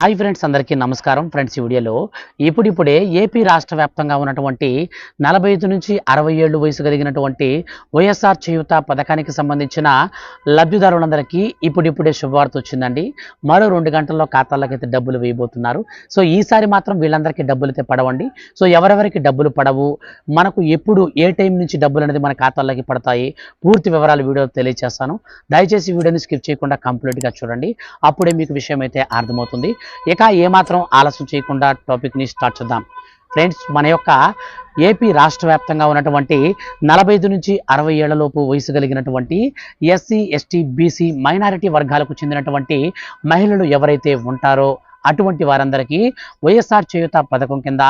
Hi friends అందరికీ నమస్కారం. Friends ఈ వీడియోలో ఇప్పుడిప్పుడే ఏపీ రాష్ట్ర వ్యాప్తంగా ఉన్నటువంటి నలభై ఐదు నుంచి అరవై ఏళ్ళు వయసు కలిగినటువంటి వైఎస్ఆర్ చేయుత పథకానికి సంబంధించిన లబ్ధిదారులందరికీ ఇప్పుడిప్పుడే శుభవార్త వచ్చిందండి. మరో రెండు గంటల్లో ఖాతాల్లోకి అయితే డబ్బులు వేయబోతున్నారు. సో ఈసారి మాత్రం వీళ్ళందరికీ డబ్బులు అయితే పడవండి. సో ఎవరెవరికి డబ్బులు పడవు మనకు ఎప్పుడు ఏ టైం నుంచి డబ్బులు అనేది మన ఖాతాల్లోకి పడతాయి పూర్తి వివరాలు వీడియో తెలియజేస్తాను దయచేసి వీడియోని స్కిప్ చేయకుండా కంప్లీట్గా చూడండి. అప్పుడే మీకు విషయం అయితే అర్థమవుతుంది. ఇక ఏమాత్రం ఆలస్యం చేయకుండా టాపిక్ని స్టార్ట్ చేద్దాం. ఫ్రెండ్స్ మన యొక్క ఏపీ రాష్ట్ర వ్యాప్తంగా ఉన్నటువంటి నలభై ఐదు నుంచి అరవై ఏళ్ళలోపు వయసు కలిగినటువంటి ఎస్సీ ఎస్టీ బీసీ మైనారిటీ వర్గాలకు చెందినటువంటి మహిళలు ఎవరైతే ఉంటారో అటువంటి వారందరికీ వైఎస్ఆర్ చేయుత పథకం కింద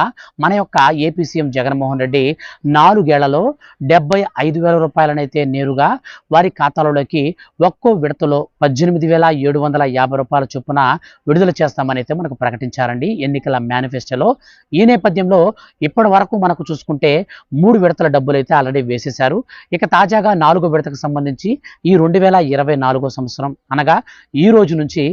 మన యొక్క ఏపీ సీఎం జగన్మోహన్ రెడ్డి నాలుగేళ్ళలో డెబ్బై ఐదు వేల రూపాయలనైతే నేరుగా వారి ఖాతాలోకి ఒక్కో విడతలో పద్దెనిమిది వేల ఏడు వందల యాభై రూపాయల చొప్పున విడుదల చేస్తామని అయితే మనకు ప్రకటించారండి. ఎన్నికల మేనిఫెస్టోలో ఈ నేపథ్యంలో ఇప్పటి వరకు మనకు చూసుకుంటే మూడు విడతల డబ్బులు అయితే ఆల్రెడీ వేసేశారు. ఇక తాజాగా నాలుగో విడతకు సంబంధించి ఈ రెండు వేల ఇరవై నాలుగో సంవత్సరం అనగా ఈ రోజు నుంచి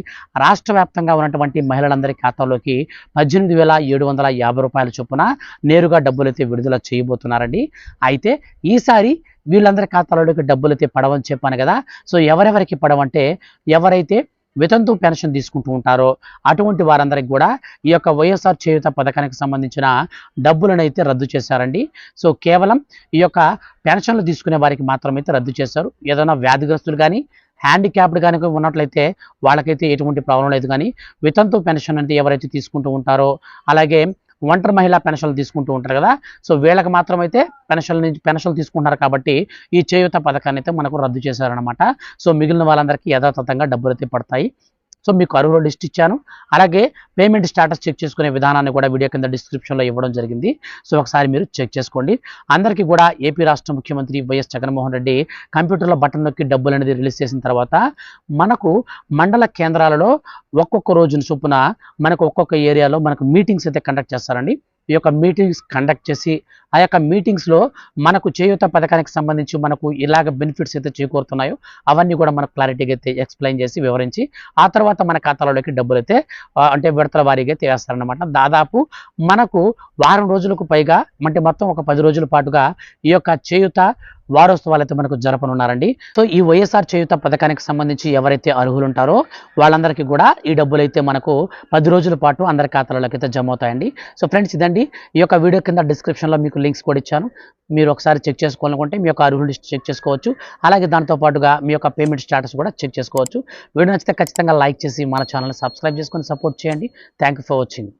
రాష్ట్ర వ్యాప్తంగా ఉన్నటువంటి వాళ్ళందరి ఖాతాలోకి పద్దెనిమిది వేల ఏడు వందల యాభై రూపాయల చొప్పున నేరుగా డబ్బులు అయితే విడుదల చేయబోతున్నారండి. అయితే ఈసారి వీళ్ళందరి ఖాతాలోకి డబ్బులు అయితే పడవని చెప్పాను కదా. సో ఎవరెవరికి పడవంటే ఎవరైతే వితంతు పెన్షన్ తీసుకుంటూ ఉంటారో అటువంటి వారందరికి కూడా ఈ యొక్క వైఎస్ఆర్ చేయుత పథకానికి సంబంధించిన డబ్బులను అయితే రద్దు చేశారండి. సో కేవలం ఈ యొక్క పెన్షన్లు తీసుకునే వారికి మాత్రమైతే రద్దు చేశారు. ఏదైనా వ్యాధిగ్రస్తులు కానీ హ్యాండిక్యాప్డ్ కానీ ఉన్నట్లయితే వాళ్ళకైతే ఎటువంటి ప్రాబ్లం లేదు. కానీ వితంతు పెన్షన్ అంటే ఎవరైతే తీసుకుంటూ ఉంటారో అలాగే ఒంటరి మహిళా పెన్షన్లు తీసుకుంటూ ఉంటారు కదా సో వీళ్ళకి మాత్రం అయితే పెన్షన్ నుంచి పెన్షన్లు తీసుకుంటున్నారు కాబట్టి ఈ చేయూత పథకాన్ని అయితే మనకు రద్దు చేశారనమాట సో మిగిలిన వాళ్ళందరికీ యథాతథంగా డబ్బులు అయితే పడతాయి. సో మీకు అరువులో లిస్ట్ ఇచ్చాను. అలాగే పేమెంట్ స్టేటస్ చెక్ చేసుకునే విధానాన్ని కూడా వీడియో కింద డిస్క్రిప్షన్లో ఇవ్వడం జరిగింది. సో ఒకసారి మీరు చెక్ చేసుకోండి. అందరికీ కూడా ఏపీ రాష్ట్ర ముఖ్యమంత్రి వైఎస్ జగన్మోహన్ రెడ్డి కంప్యూటర్లో బటన్ నొక్కి డబ్బులు అనేది రిలీజ్ చేసిన తర్వాత మనకు మండల కేంద్రాలలో ఒక్కొక్క రోజున చొప్పున మనకు ఒక్కొక్క ఏరియాలో మనకు మీటింగ్స్ అయితే కండక్ట్ చేస్తారండి. ఈ యొక్క మీటింగ్స్ కండక్ట్ చేసి ఆ యొక్క మీటింగ్స్లో మనకు చేయూత పథకానికి సంబంధించి మనకు ఇలాగ బెనిఫిట్స్ అయితే చేకూరుతున్నాయో అవన్నీ కూడా మనకు క్లారిటీగా అయితే ఎక్స్ప్లెయిన్ చేసి వివరించి ఆ తర్వాత మన ఖాతాలోకి డబ్బులు అయితే అంటే విడతల వారీగా అయితే వేస్తారనమాట దాదాపు మనకు వారం రోజులకు పైగా అంటే మొత్తం ఒక పది రోజుల పాటుగా ఈ యొక్క చేయుత వారోత్సవాలు మనకు జరపనున్నారండి. సో ఈ వైఎస్ఆర్ చేయుత పథకానికి సంబంధించి ఎవరైతే అర్హులు ఉంటారో వాళ్ళందరికీ కూడా ఈ డబ్బులు అయితే మనకు పది రోజుల పాటు అందరి ఖాతాలలోకి అయితే జమ అవుతాయండి సో ఫ్రెండ్స్ ఇదండి. ఈ యొక్క వీడియో కింద డిస్క్రిప్షన్లో మీకు లింక్స్ కూడా ఇచ్చాను. మీరు ఒకసారి చెక్ చేసుకోవాలనుకుంటే మీ యొక్క అర్హులు లిస్ట్ చెక్ చేసుకోవచ్చు. అలాగే దాంతో పాటుగా మీ యొక్క పేమెంట్ స్టాటస్ కూడా చెక్ చేసుకోవచ్చు. వీడియో నచ్చితే ఖచ్చితంగా లైక్ చేసి మన ఛానల్ని సబ్స్క్రైబ్ చేసుకొని సపోర్ట్ చేయండి. Thank you for watching.